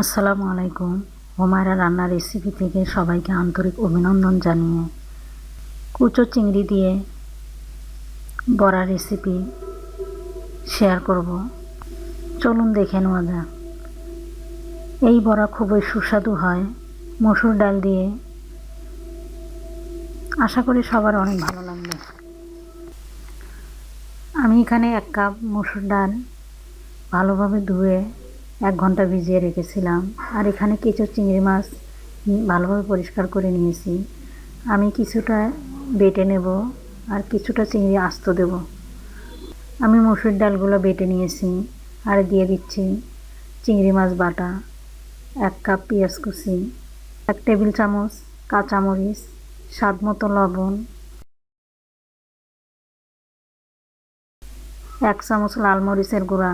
আসসালামু আলাইকুম। হুমায়রা রান্নার রেসিপি থেকে সবাইকে আন্তরিক অভিনন্দন জানিয়ে কুচো চিংড়ি দিয়ে বড়া রেসিপি শেয়ার করব। চলুন দেখে নেওয়া যাক। এই বড়া খুবই সুস্বাদু হয়। মসুর ডাল দিয়ে। আশা করি সবার অনেক ভালো লাগবে। আমি এখানে এক কাপ মসুর ডাল ভালোভাবে ধুয়ে এক ঘণ্টা ভিজিয়ে রেখেছিলাম। আর এখানে কিছু চিংড়ি মাছ ভালোভাবে পরিষ্কার করে নিয়েছি। আমি কিছুটা বেটে নেব আর কিছুটা চিংড়ি আস্ত দেব। আমি মসুর ডালগুলো বেটে নিয়েছি আর দিয়ে দিচ্ছি চিংড়ি মাছ বাটা, এক কাপ পেঁয়াজ কুচি, এক টেবিল চামচ কাঁচামরিচ, স্বাদ মতো লবণ, এক চামচ লাল মরিচের গুঁড়া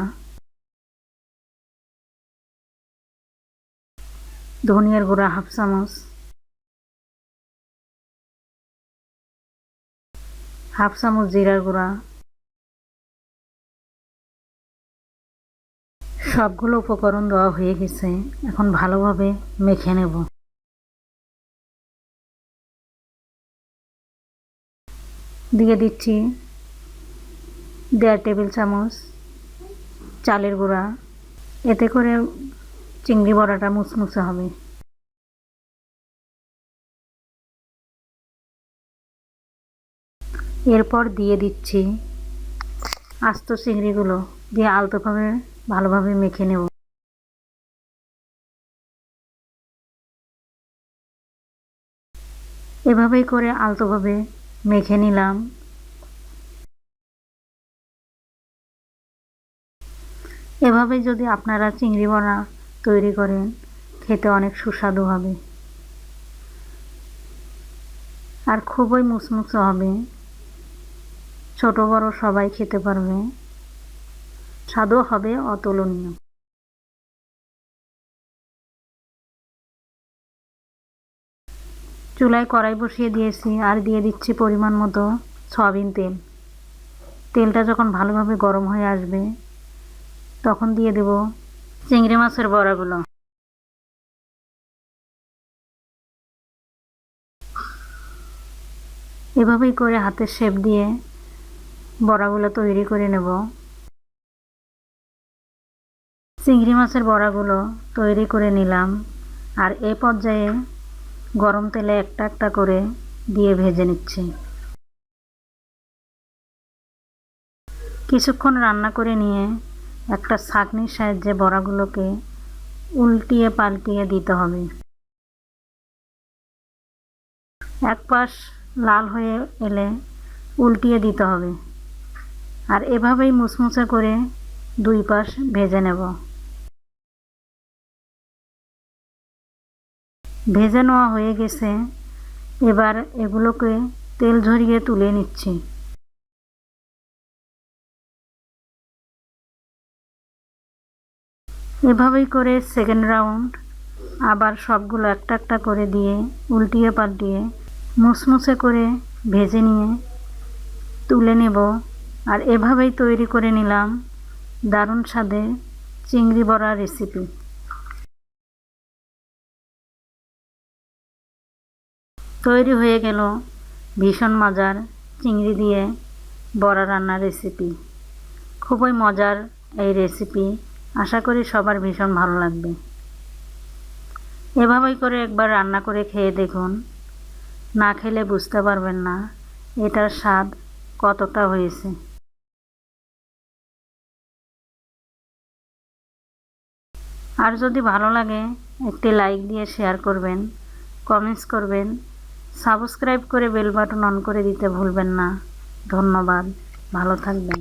ধনিয়ার গুঁড়া, হাফ চামচ। হাফ চামচ জিরার গুঁড়া। সবগুলো উপকরণ দেওয়া হয়ে গেছে। এখন ভালোভাবে মেখে নেব। দিয়ে দিচ্ছি দেড় টেবিল চামচ চালের গুঁড়া। এতে করে চিংড়ি বড়াটা মুচমুচে হবে। এরপর দিয়ে দিচ্ছি আস্ত চিংড়িগুলো, দিয়ে আলতোভাবে ভালোভাবে মেখে নেব। এভাবেই করে আলতোভাবে মেখে নিলাম। এভাবে যদি আপনারা চিংড়ি বড়া তৈরি করেন খেতে অনেক সুস্বাদু হবে। আর খুবই মুচমুচে হবে। ছোট বড় সবাই খেতে পারবে। স্বাদও হবে অতুলনীয়। চুলায় কড়াই বসিয়ে দিয়েছি আর দিয়ে দিচ্ছি পরিমাণ মতো সয়াবিন তেল। তেলটা যখন ভালোভাবে গরম হয়ে আসবে, তখন দিয়ে দেব চিংড়ি মাছের বড়াগুলো। এভাবেই করে হাতের শেপ দিয়ে বড়াগুলো তৈরি করে নেব। চিংড়ি মাছের বড়াগুলো তৈরি করে নিলাম আর এ পর্যায়ে গরম তেলে একটা একটা করে দিয়ে ভেজে নিচ্ছি। কিছুক্ষণ রান্না করে নিয়ে একটা ছাঁকনির সাহায্যে বড়াগুলোকে উল্টিয়ে পাল্টিয়ে দিতে হবে। এক পাশ লাল হয়ে এলে উল্টিয়ে দিতে হবে। আর এভাবেই মুচমুচে করে দুই পাশ ভেজে নেব। ভেজে নেওয়া হয়ে গেছে। এবার এগুলোকে তেল ঝরিয়ে তুলে নিচ্ছি। এভাবেই করে সেকেন্ড রাউন্ড আবার সবগুলো একটা একটা করে দিয়ে, উল্টিয়ে পাল্টিয়ে, মুসমুসে করে ভেজে নিয়ে তুলে নেব। আর এভাবেই তৈরি করে নিলাম দারুণ স্বাদে চিংড়ি বড়া রেসিপি তৈরি হয়ে গেল ভীষণ মজার চিংড়ি দিয়ে বড়া রান্নার রেসিপি খুবই মজার এই রেসিপি আশা করি সবার ভীষণ ভালো লাগবে। এভাবেই করে একবার রান্না করে খেয়ে দেখুন। না খেলে বুঝতে পারবেন না এটার স্বাদ কতটা হয়েছে। আর যদি ভালো লাগে, একটি লাইক দিয়ে শেয়ার করবেন, কমেন্টস করবেন, সাবস্ক্রাইব করে বেল বাটন অন করে দিতে ভুলবেন না। ধন্যবাদ, ভালো থাকবেন।